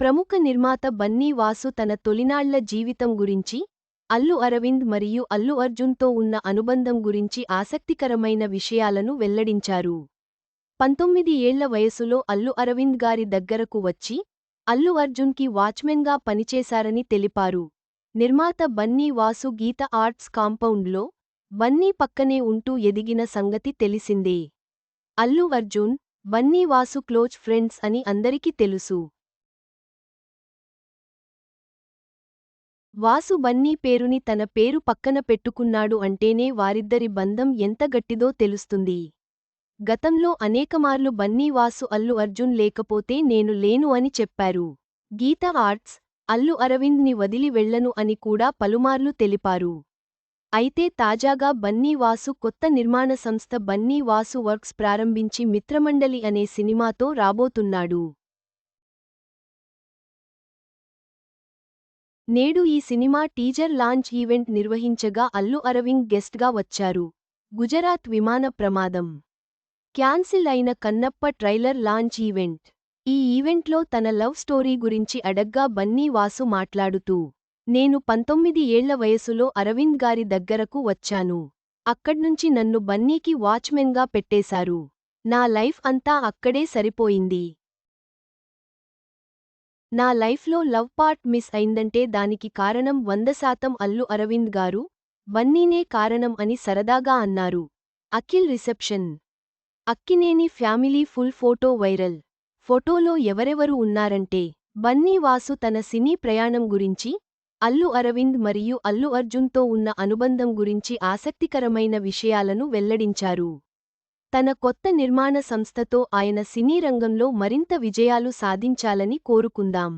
ప్రముఖ నిర్మాత బన్నీ వాసు తన తొలినాళ్ళ జీవితం గురించి అల్లు అరవింద్ మరియు అల్లు అర్జున్తో ఉన్న అనుబంధం గురించి ఆసక్తికరమైన విషయాలను వెల్లడించారు. పంతొమ్మిది ఏళ్ళ వయసులో అల్లు అరవింద్ గారి దగ్గరకు వచ్చి అల్లు అర్జున్కి వాచ్మెన్గా పనిచేశారని తెలిపారు. నిర్మాత బన్నీ వాసు గీత ఆర్ట్స్ కాంపౌండ్లో బన్నీ పక్కనే ఉంటూ ఎదిగిన సంగతి తెలిసిందే. అల్లు అర్జున్ బన్నీ వాసు క్లోజ్ ఫ్రెండ్స్ అని అందరికీ తెలుసు. వాసు బన్నీ పేరుని తన పేరు పక్కన పెట్టుకున్నాడు అంటేనే వారిద్దరి బంధం ఎంత గట్టిదో తెలుస్తుంది. గతంలో అనేకమార్లు బన్నీ వాసు అల్లు అర్జున్ లేకపోతే నేను లేను అని చెప్పారు. గీత ఆర్ట్స్ అల్లు అరవింద్ని వదిలి వెళ్ళను అని కూడా పలుమార్లు తెలిపారు. అయితే తాజాగా బన్నీ వాసు కొత్త నిర్మాణ సంస్థ బన్నీ వాసు వర్క్స్ ప్రారంభించి మిత్రమండలి అనే సినిమాతో రాబోతున్నాడు. నేడు ఈ సినిమా టీజర్ లాంచ్ ఈవెంట్ నిర్వహించగా అల్లు అరవింద్ గెస్ట్గా వచ్చారు. గుజరాత్ విమాన ప్రమాదం. క్యాన్సిల్ అయిన కన్నప్ప ట్రైలర్ లాంచ్ ఈవెంట్. ఈ ఈవెంట్లో తన లవ్ స్టోరీ గురించి అడగ్గా బన్నీ వాసు మాట్లాడుతూ నేను పంతొమ్మిది ఏళ్ళ వయసులో అరవింద్ గారి దగ్గరకు వచ్చాను. అక్కడ్నుంచి నన్ను బన్నీకి వాచ్మెన్గా పెట్టేశారు. నా లైఫ్ అంతా అక్కడే సరిపోయింది. నా లైఫ్లో లవ్ పార్ట్ మిస్ అయిందంటే దానికి కారణం వంద శాతం అల్లు అరవింద్ గారు? బన్నీనే కారణం అని సరదాగా అన్నారు. Akhil reception. Akkineni family full photo viral. ఫోటోలో ఎవరెవరు ఉన్నారంటే? బన్నీ వాసు తన సినీ ప్రయాణం గురించి అల్లు అరవింద్ మరియు అల్లు అర్జున్తో ఉన్న అనుబంధం గురించి ఆసక్తికరమైన విషయాలను వెల్లడించారు. తన కొత్త నిర్మాణ సంస్థతో ఆయన సినీ రంగంలో మరింత విజయాలు సాధించాలని కోరుకుందాం.